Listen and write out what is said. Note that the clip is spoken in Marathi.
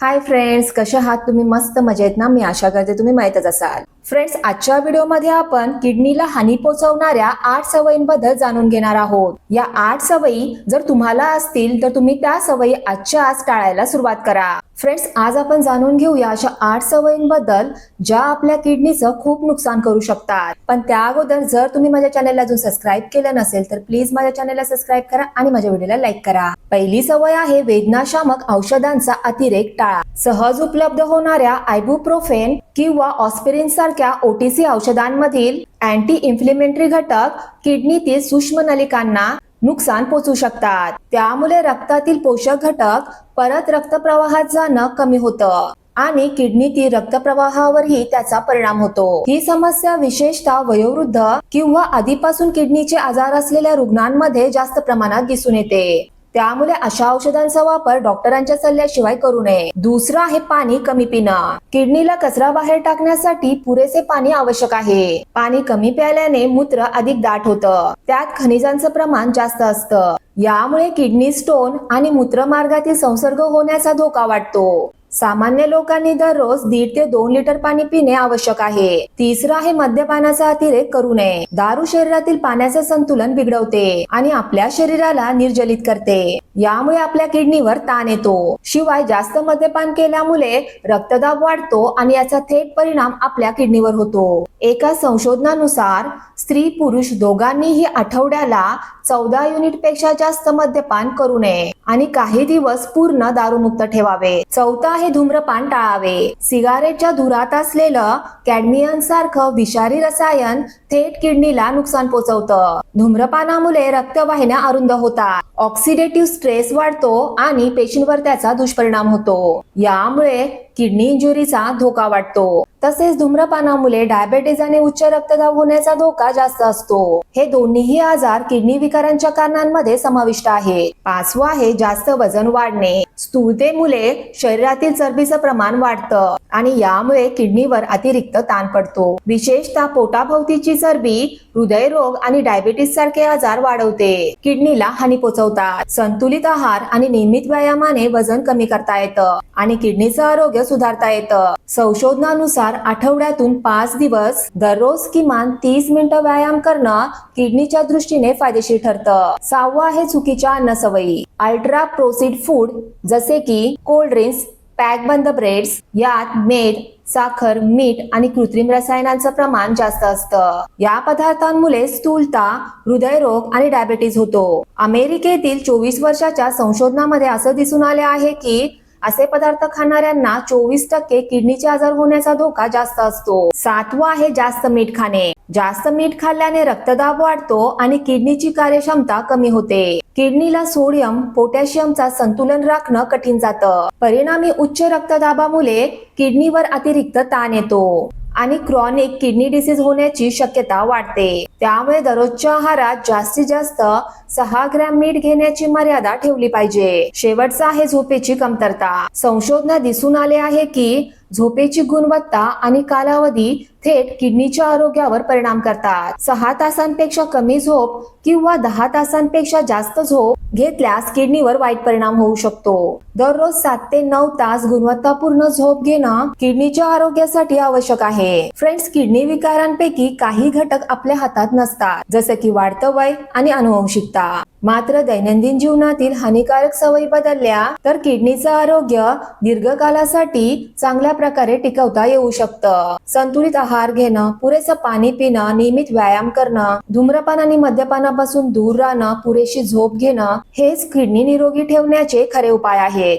हाय फ्रेंड्स कसे आहात? तुम्ही मस्त मजेत ना? मी आशा करते तुम्ही माहीतच असाल. फ्रेंड्स आजच्या व्हिडिओमध्ये आपण किडनीला हानी पोहोचवणाऱ्या आठ सवयींबद्दल जाणून घेणार आहोत. या आठ सवयी जर तुम्हाला असतील तर तुम्ही त्या सवयी आजच्या आज टाळायला सुरुवात करा. फ्रेंड्स आज आपण जाणून घेऊया अशा आठ सवयींबद्दल ज्या आपल्या किडनीचं खूप नुकसान करू शकतात. पण त्या अगोदर जर तुम्ही माझ्या चॅनलला अजून सबस्क्राईब केलं नसेल तर प्लीज माझ्या चॅनलला सबस्क्राईब करा आणि माझ्या व्हिडिओला लाईक करा. पहिली सवय आहे वेदनाशामक औषधांचा अतिरेक टाळा. सहज उपलब्ध होणाऱ्या आयबुप्रोफेन किंवा ऑस्पिरिन सारख्या ओटीसी औषधांमधील अँटी इन्फ्लेमेंटरी घटक किडनीतील सूक्ष्म नलिकांना नुकसान पोचू शकतात. त्यामुळे रक्तातील पोषक घटक परत रक्तप्रवाहात जाणं कमी होतं आणि किडनीतील रक्तप्रवाहावरही त्याचा परिणाम होतो. ही समस्या विशेषतः वयोवृद्ध किंवा आधीपासून किडनीचे आजार असलेल्या रुग्णांमध्ये जास्त प्रमाणात दिसून येते. त्यामुळे अशा औषधांचा वापर डॉक्टरांच्या सल्ल्याशिवाय करू नये. दुसरं आहे पाणी कमी पिणं. किडनीला कचरा बाहेर टाकण्यासाठी पुरेसे पाणी आवश्यक आहे. पाणी कमी प्यायल्याने मूत्र अधिक दाट होतं. त्यात खनिजांचं प्रमाण जास्त असतं. यामुळे किडनी स्टोन आणि मूत्रमार्गातील संसर्ग होण्याचा धोका वाटतो सामान्य लोकांनी दररोज दीड ते दोन लिटर पाणी पिणे आवश्यक आहे. तिसरं आहे मद्यपानाचा अतिरेक करू नये. दारू शरीरातील पाण्याचे संतुलन बिघडवते आणि आपल्या शरीराला निर्जलित करते. यामुळे आपल्या किडनीवर ताण येतो. शिवाय जास्त मद्यपान केल्यामुळे रक्तदाब वाढतो आणि याचा थेट परिणाम आपल्या किडनीवर होतो. एका संशोधनानुसार स्त्री पुरुष दोघांनीही आठवड्याला चौदा युनिटपेक्षा जास्त मद्यपान करू नये आणि काही दिवस पूर्ण दारूमुक्त ठेवावे. चौथा हे धूम्रपान टाळावे. सिगारेटच्या धुरात असलेलं कॅडमियन सारखं विषारी रसायन थेट किडनीला नुकसान पोचवतं. धूम्रपानामुळे रक्तवाहिन्या अरुंद होतात. ऑक्सिडेटिव्ह स्ट्रेस वाढतो आणि पेशींवर त्याचा दुष्परिणाम होतो. यामुळे किडनी इंजुरीचा धोका वाढतो. तसेच धूम्रपानामुळे डायबेटीज आणि उच्च रक्तदाब होण्याचा धोका जास्त असतो. हे दोन्हीही आजार किडनी विकारांच्या कारणांमध्ये समाविष्ट आहे पाचवं आहे जास्त वजन वाढणे. स्थूलतेमुळे शरीरातील चरबीचं प्रमाण वाढतं आणि यामुळे किडनीवर अतिरिक्त ताण पडतो. विशेषतः पोटाभोवतीची चरबी हृदयरोग आणि डायबिटीस सारखे आजार वाढवते. किडनीला हानी पोचवतात. संतुलित आहार आणि नियमित व्यायामाने वजन कमी करता येतं आणि किडनीचं आरोग्य सुधारता येतं. संशोधनानुसार आठवड्यातून पाच दिवस दररोज किमान तीस मिनिटं व्यायाम करणं किडनीच्या दृष्टीने फायदेशीर ठरतं. सहावं आहे चुकीच्या अन्न सवयी अल्ट्रा प्रोसीड फूड जसे की कोल्ड ड्रिंक्स पॅक बंद ब्रेड्स यात मेद साखर मीठ आणि कृत्रिम रसायनांचं प्रमाण जास्त असतं. या पदार्थांमुळे स्थूलता हृदयरोग आणि डायबेटीज होतो. अमेरिकेतील चोवीस वर्षाच्या संशोधनामध्ये असं दिसून आले आहे की असे पदार्थ खाणाऱ्यांना चोवीस टक्के किडनीचे आजार होण्याचा धोका जास्त असतो. सातवा आहे जास्त मीठ खाणे. जास्त मीठ खाल्ल्याने रक्तदाब वाढतो आणि किडनीची कार्यक्षमता कमी होते. किडनीला सोडियम पोटॅशियमचा संतुलन राखणं कठीण जातं. परिणामी उच्च रक्तदाबामुळे किडनीवर अतिरिक्त ताण येतो. आणि क्रॉनिक किडनी डिसीज होण्याची शक्यता वाढते. त्यामुळे दररोजच्या आहारात जास्तीत जास्त सहा ग्रॅम मीठ घेण्याची मर्यादा ठेवली पाहिजे. शेवटचा आहे झोपेची कमतरता. संशोधनात दिसून आले आहे की झोपेची गुणवत्ता आणि कालावधी थेट किडनीच्या आरोग्यावर परिणाम करतात. सहा तासांपेक्षा कमी झोप किंवा दहा तासांपेक्षा जास्त झोप घेतल्यास किडनीवर वाईट परिणाम होऊ शकतो. दररोज सात ते नऊ तास गुणवत्तापूर्ण झोप घेणं किडनीच्या आरोग्यासाठी आवश्यक आहे. फ्रेंड्स किडनी विकारांपैकी काही घटक आपल्या हातात नसतात जसं की वाढतं वय आणि अनुवंशिकता मात्र दैनंदिन जीवनातील हानिकारक सवयी बदलल्या तर किडनीचं आरोग्य दीर्घकालासाठी चांगल्या प्रकारे टिकवता येऊ शकतं. संतुलित आहार घेणं पुरेसं पाणी पिणं नियमित व्यायाम करणं धूम्रपान आणि मद्यपानापासून दूर राहणं पुरेशी झोप घेणं हेच किडनी निरोगी ठेवण्याचे खरे उपाय आहेत.